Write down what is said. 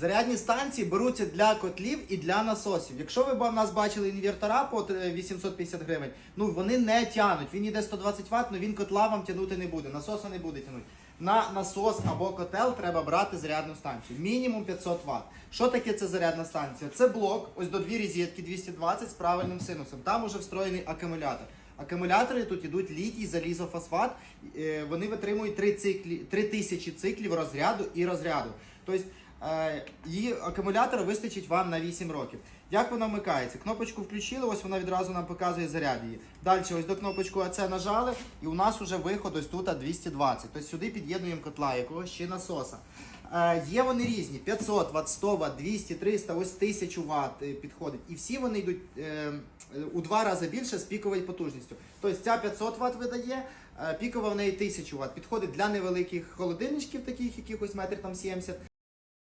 Зарядні станції беруться для котлів і для насосів. Якщо ви б- нас бачили інвертора по е, 850 гривень, ну вони не тянуть. Він йде 120 Вт, але він котла вам тягнути не буде, насоса не буде тягнути. На насос або котел треба брати зарядну станцію. Мінімум 500 Вт. Що таке це зарядна станція? Це блок, ось до дві розетки 220 з правильним синусом. Там уже встроєний акумулятор. Акумулятори тут ідуть літій, залізофосфат. Е, Вони витримують 3 циклі, 3000 циклів розряду і розряду. Тобто е, її акумулятора вистачить вам на 8 років. Як вона вмикається? Кнопочку включили, ось вона відразу нам показує заряд її. Далі ось до кнопочку АЦ нажали, і у нас вже виход ось тут 220. Тобто сюди під'єднуємо котла якогось чи насоса. Е, є вони різні: 500 Вт, 100 Вт, 200, 300, ось 1000 Вт е, підходить. І всі вони йдуть е, е, у два рази більше з піковою потужністю. Тобто ця 500 Вт видає, е, пікова в неї 1000 Вт. Підходить для невеликих холодильничків, таких якихось метр там 70.